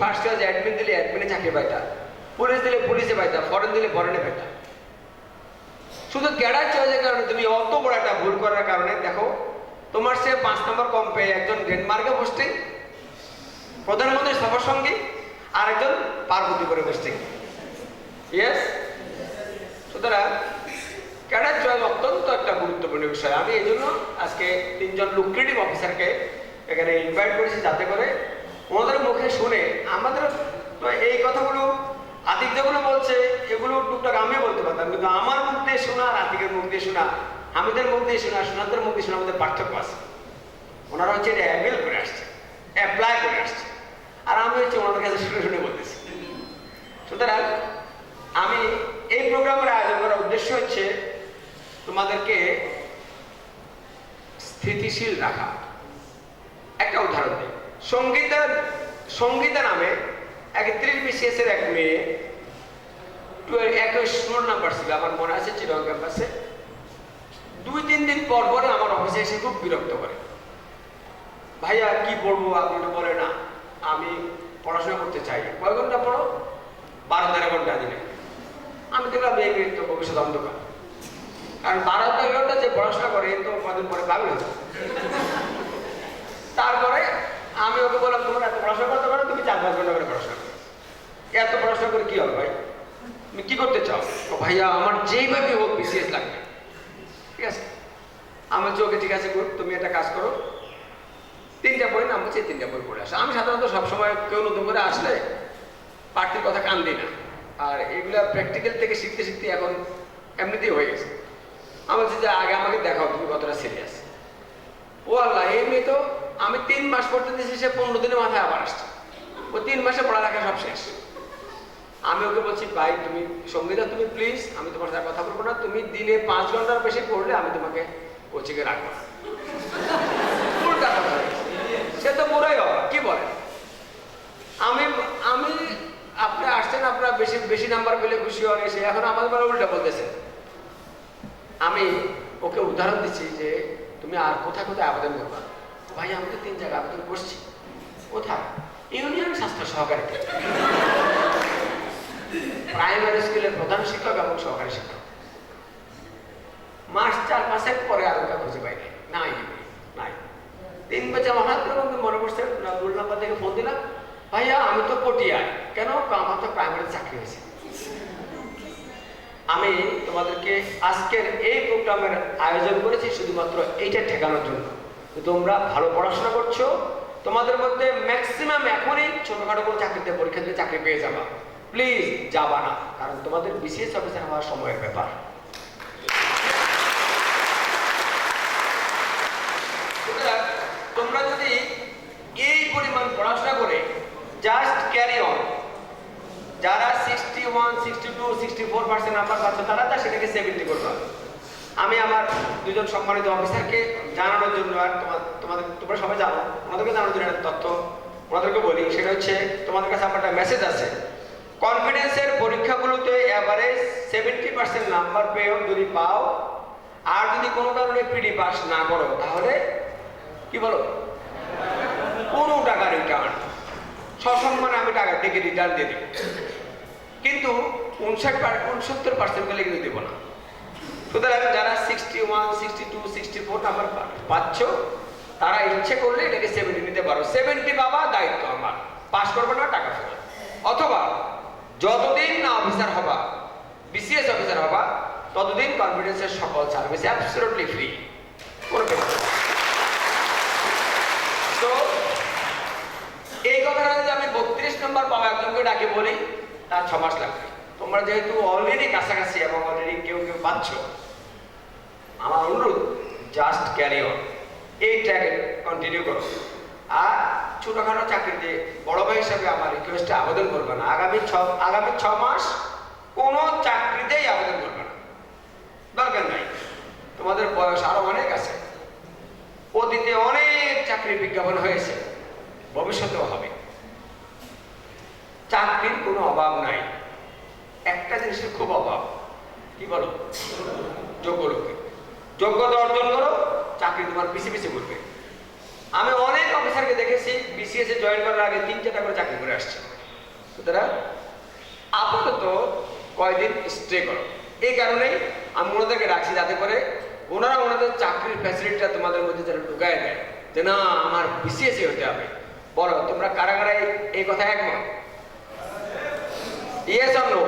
First class admin দিলে অ্যাডমিনে চাকরি পাইতা police দিলে পুলিশে পাইতা ফরেন দিলে ফরেনে পাইতা। শুধু ক্যাডার চয়েসের কারণে, তুমি অত বড় একটা ভুল করার কারণে, দেখো, তোমার সে পাঁচ নম্বর কম পেয়ে একজন ডেনমার্কে পোস্টিং প্রধানমন্ত্রী সফর সঙ্গী আর একজন পার্বতীপুরে পোস্টিং ইয়েস সুতরাং ক্যাডার চয়েস অত্যন্ত একটা গুরুত্বপূর্ণ বিষয়। আমি এই জন্য আজকে তিনজন লুক্রেটিভ অফিসারকে এখানে ইনভাইট করেছি যাতে করে ওনাদের মুখে শুনে আমাদের তো এই কথাগুলো আতিক যেগুলো বলছে, এগুলো টুকটাক আমিও বলতে পারতাম, কিন্তু আমার মুখ দিয়ে শোনা আর আতিকের মুখ দিয়ে শোনা, হামিদের মুখ দিয়ে শোনা সোনাদের মুখ দিয়ে শোনা আমাদের পার্থক্য আছে। ওনারা হচ্ছে এটা অ্যাভেল করে আসছে অ্যাপ্লাই করে আসছে। আর আমি হচ্ছে ওনাদের কাছে শুনে শুনে বলতেছি। সুতরাং আমি এই প্রোগ্রামের আয়োজন করার উদ্দেশ্য হচ্ছে তোমাদেরকে স্থিতিশীল রাখা। একটা উদাহরণ দিই। সঙ্গীতা সঙ্গীতা নামে একত্রিশ বিসিএস এর এক মেয়ে একুশ রোল নাম্বার ছিল, আমার মনে আছে, চিরং ক্যাম্পাসে। দুই, তিন দিন পর পরে আমার অফিসে এসে খুব বিরক্ত করে। ভাইয়া, কি পড়ব আপনি তো বলে না, আমি পড়াশোনা করতে চাই। কয় ঘণ্টা পড়ো? বারো, তেরো ঘণ্টা দিনে। আমি দেখলাম এই তো ভবিষ্যৎ অন্ধকার। কারণ বারো, তেরো ঘণ্টা যে পড়াশোনা করে তো কদিন পরে পাবে তারপরে আমি ওকে বললাম, তোমার এত পড়াশোনা করতে পারো, তুমি চার পাঁচ ঘণ্টা করে পড়াশোনা করো। এত পড়াশোনা করে কি হবে ভাই? তুমি কি করতে চাও? ভাইয়া, আমার যেইভাবে হোক বিসিএস লাগবে। ঠিক আছে। আমার চোখে ঠিক আছে তুমি একটা কাজ করো। তিনটা বই নাম হচ্ছে তিনটা বই পড়ে আসো। আমি সাধারণত সবসময় কেউ নতুন করে আসলে পার্টির কথা কান দিই না। আর এগুলা প্র্যাকটিক্যাল থেকে শিখতে শিখতে এখন এমনিতেই হয়ে গেছে। আমার যে, আগে আমাকে দেখাও, তুমি কতটা সিরিয়াস ও আল্লাহ এই মেয়ে তো আমি তিন মাস পড়তে দিয়েছি, সে পনেরো দিনের মাথায় আবার আসছে। ও তিন মাসে পড়ালেখা সব শেষ। আমি ওকে বলছি, ভাই, তুমি সঙ্গীতা, তুমি প্লিজ আমি তোমার সাথে কথা বলব না। তুমি দিনে পাঁচ ঘণ্টার বেশি পড়লে আমি তোমাকে কোচিংয়ে রাখব না। সে তো হবে কি বলে? আমি আমি, আপনি আসছেন, আপনার বেশি বেশি নাম্বার পেলে খুশি হন, এসে এখন আমাদের বেলা উল্টা বলতেছে। আমি ওকে উদাহরণ দিচ্ছি যে, তুমি আর কোথায় কোথায় আবেদন করবা? ভাই, আমি তো তিন জায়গায় আবেদন করছি। কোথায়? ইউনিয়ন স্বাস্থ্য সহকারী প্রাইমারি স্কুলের প্রধান শিক্ষক এবং সহকারী শিক্ষক। মাস চার মাসের পরে আর ওটা খুঁজে পাইনি নাই। নাই তিন বছর হঠাৎ মনে পড়ছে রুল নাম্বার থেকে ফোন দিলাম। ভাইয়া, আমি তো পটিয়ায়। কেন? আমার তো প্রাইমারি চাকরি হয়েছে। আমি তোমাদেরকে আজকের এই প্রোগ্রামের আয়োজন করেছি শুধুমাত্র এইটা ঠেকানোর জন্য। তোমরা ভালো পড়াশোনা করছ, তোমাদের মধ্যে ম্যাক্সিমাম এখনই ছোটখাটো কোনো চাকরিতে পরীক্ষা দিয়ে চাকরি পেয়ে যাবা। প্লিজ যাবা না, কারণ তোমাদের বিসিএস অফিসার হওয়ার সময়ের ব্যাপার। তোমরা যদি এই পরিমাণ পড়াশোনা করে জাস্ট ক্যারি অন যারা sixty one sixty two sixty four percent number পাচ্ছ, তারা তা সেটাকে সেভেন্টি করবে। আমি আমার দুজন সম্মানিত অফিসারকে জানানোর জন্য আর তোমার তোমাদের তোমরা সবাই জানো ওনাদেরকে জানানোর জন্য একটা তথ্য ওনাদেরকে বলি, সেটা হচ্ছে তোমাদের কাছে আমার একটা মেসেজ আছে। কনফিডেন্সের পরীক্ষাগুলোতে অ্যাভারেজ সেভেন্টি পার্সেন্ট নাম্বার পেয়েও যদি পাও, আর যদি কোনো কারণে পিডি পাস না করো, তাহলে কি বলো? কোনো টাকা রিটার্ন সসম্মানে আমি টাকা থেকে রিটার্ন দিয়ে দিই কিন্তু উনষাট উনসত্তর পার্সেন্ট পেলে কিন্তু দেবো না। সুতরাং যারা sixty one sixty two sixty four number পাচ্ছ, তারা ইচ্ছে করলে এটাকে সেভেন্টি নিতে পারো। সেভেন্টি বাবা দায়িত্ব আমার। পাস করবে না, টাকা ফেরত। অথবা যতদিন না অফিসার হবা বিসিএস অফিসার হবা, ততদিন কনফিডেন্সের সকল সার্ভিস অ্যাবসলুটলি ফ্রি কোনো তো এই কথাটা যদি আমি বত্রিশ নম্বর পাওয়া একজনকে ডাকে বলি, তার ছ মাস লাগবে। তোমরা যেহেতু অলরেডি কাছাকাছি এবং অলরেডি কেউ কেউ পাচ্ছ। জাস্ট ক্যারি অন এই ট্র্যাকে কন্টিনিউ করো। আর ছোটখাটো চাকরিতে বড় ভাই হিসাবে আমার রিকোয়েস্টে আবেদন করবে না। আগামী ছ আগামী ছ মাস কোনো চাকরিতেই আবেদন করবে না। দরকার নাই। তোমাদের বয়স আরও অনেক আছে। অতীতে অনেক চাকরির বিজ্ঞাপন হয়েছে। ভবিষ্যতেও হবে। চাকরির কোনো অভাব নাই। একটা জিনিসের খুব অভাব। কি বলো? যোগ্য লোকের যোগ্যতা অর্জন করো, চাকরি তোমার পিছিয়ে পিছিয়ে করবে আমি অনেক অফিসারকে দেখেছি বিসিএস এ জয়েন করার আগে তিন চারটা করে চাকরি করে আসছে। সুতরাং আপাতত কয়দিন স্টে করো। এই কারণেই আমি ওনাদেরকে রাখছি যাতে করে ওনারা ওনাদের চাকরির ফ্যাসিলিটিটা তোমাদের মধ্যে যেন ঢুকায় দেয়, যে না, আমার বিসিএসই হতে হবে। বলো, তোমরা কারা এই কথা একমত? Yes or no